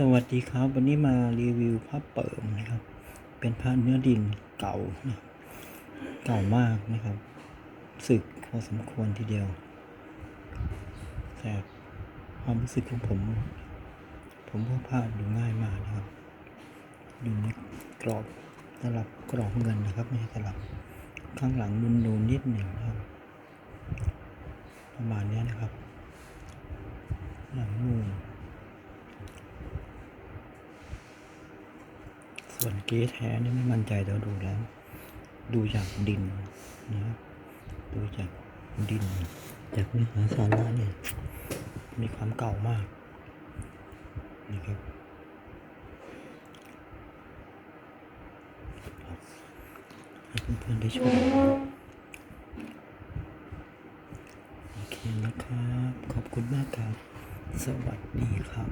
สวัสดีครับวันนี้มารีวิวผ้าเปิมนะครับ เป็นผ้าเนื้อดินเก่านะเก่ามากนะครับสึกพอสมควรทีเดียว แต่ความรู้สึกของผม ผมว่าผ้าดูง่ายมากนะครับดูในกรอบตลับกรอบเงินนะครับไม่ใช่ตลับข้างหลังนูนนูนๆนิดหนึ่งนะครับ ประมาณนี้นะครับ หลังนูน ส่วนเก๊แท้นี่ไม่มั่นใจแต่ว่าดูแล้ว ดูจากดินนะครับดูจากดิน จากเนื้อหาสาระเนี่ยมีความเก่ามากนี่ครับครับให้เพื่อนๆได้ชมโอเคนะครับ ขอบคุณมากครับ สวัสดีครับ